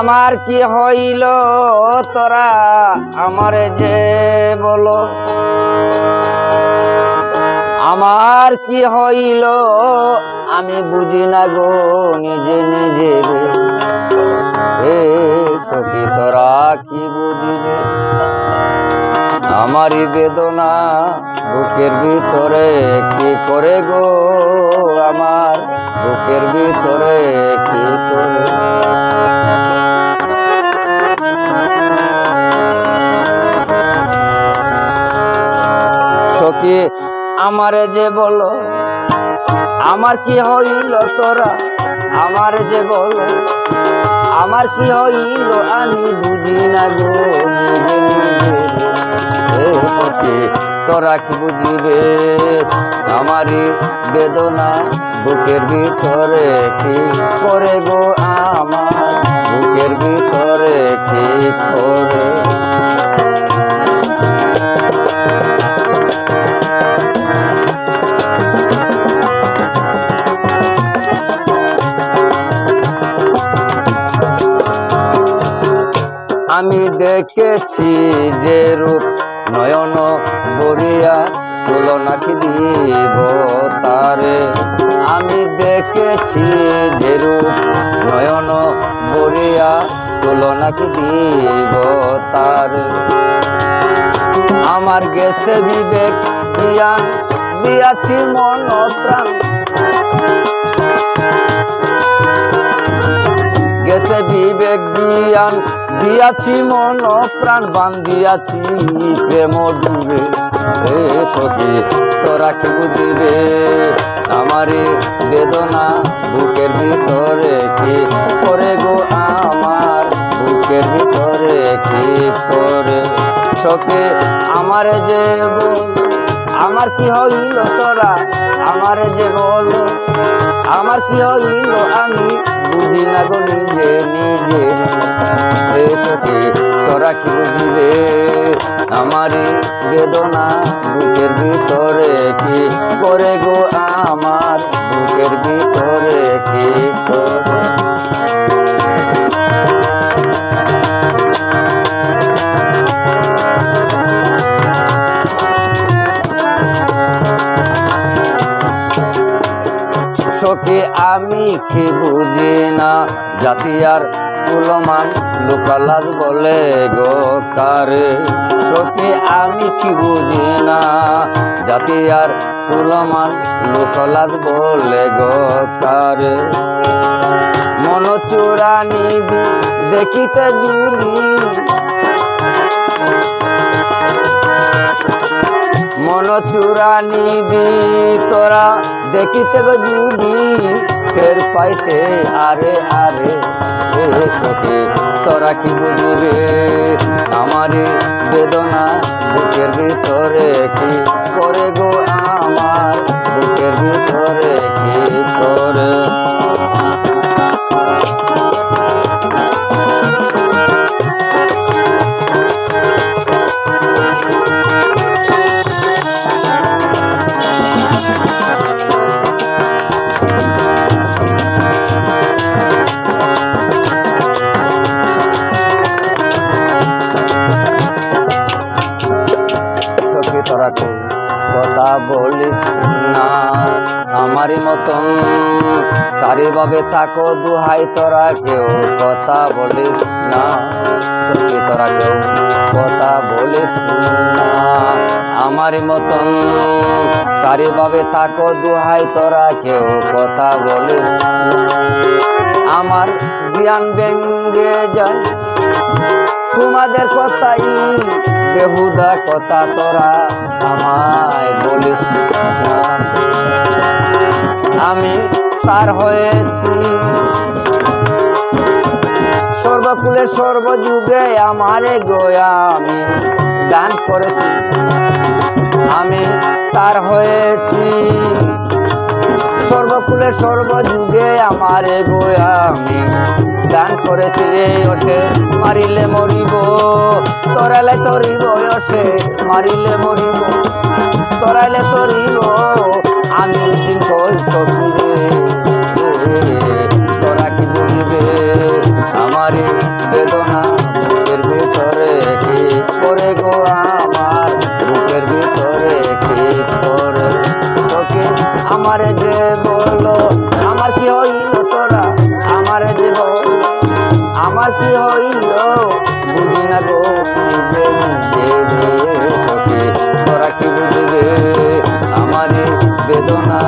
আমার কি হইল তোরা আমারে যে বলো? আমার কি হইল আমি বুঝি না গো, নিজে নিজে রে। সখী, তোরা কি বুঝিবে? আমারই বেদনা বুকের ভিতরে কি করে গো? আমার বুকের ভিতরে কি করে? আমারে যে বলো, আমার কি হইল তোরা? আমার যে বলো, আমার কি হইল? আমি বুঝি না গো তোরা কি বুঝিবে? আমারই বেদনা বুকের ভিতরে কি করে গো আমার? বুকের ভিতরে কি করে আমি দেখেছি যে রূপ নয়ন বরিয়া তুলনা কি দিব তারে। আমি দেখেছি যে রূপ নয়ন বরিয়া তুলনা কি দিব তারে। আমার গেছে বিবেক জ্ঞান দিয়াছি মন প্রাণ গেছে বিবেক জ্ঞান। দিয়াছি মন, প্রাণ বান্ধিয়াছি প্রেম ডুবে হে সখী, তোরা কি বুঝিবে আমারে বেদনা বুকের ভিতরে কি করে গো আমার? বুকের ভিতরে কি করে? সখী, আমারে যে আমার কি হইল তোরা? আমারে যে বল আমার কি হইল আমি? বুঝি না গো নিজে নিজে। রে তোরা কি বুঝিবে আমারই বেদনা বুকের ভিতরে কি? করে গো আমার বুকের ভিতরে কি? করে সখী আমি কি বুঝি না? জাতি আর কুলমান লোকালাজ বলে গো কারে? সখী আমি কি বুঝি না? জাতি আর কুলমান লোকালাজ বলে গো কারে? মন চূড়ানি দেখিতে জুড়ি। চূড়ানি দি, তোরা দেখিতে গো ফের পাইতে আরে আরে রে সখী, তোরা কি বুঝিবে? আমারে বেদনা বুকের ভিতরে কি করে আমারই মতন। তারি ভাবে থাকো দুহাই তোরা, কেউ কথা বলিস না। সখী তোরা কেউ কথা বলিস না। আমারই মতন। তারি ভাবে থাকো দুহাই তোরা, কেউ কথা বলিস আমার জ্ঞান ব্যঙ্গে যায়। তোমাদের কথাই বেহুদা কথা তোরা আমায় বলিস। আমি তার হয়েছি। সর্বকুলে সর্বযুগে আমারে গোয়া আমি দান করেছি। আমি তার হয়েছি। সর্বকুলে সর্বযুগে আমার গোয়া আমি দান করেছি অসে, মারিলে মরিব। তরালে তরিব অসে, মারিলে মরিব। তরালে তরিব আমি দিন তোরা কি বলিবে আমারে বেদনা ভিতরে কি করে গো আমার? আমার যে বলো আমার কি হইল তোরা? আমার যে বলো আমার কি হইল? বুঝি না গো তোরা কি বুঝবে আমার বেদনা?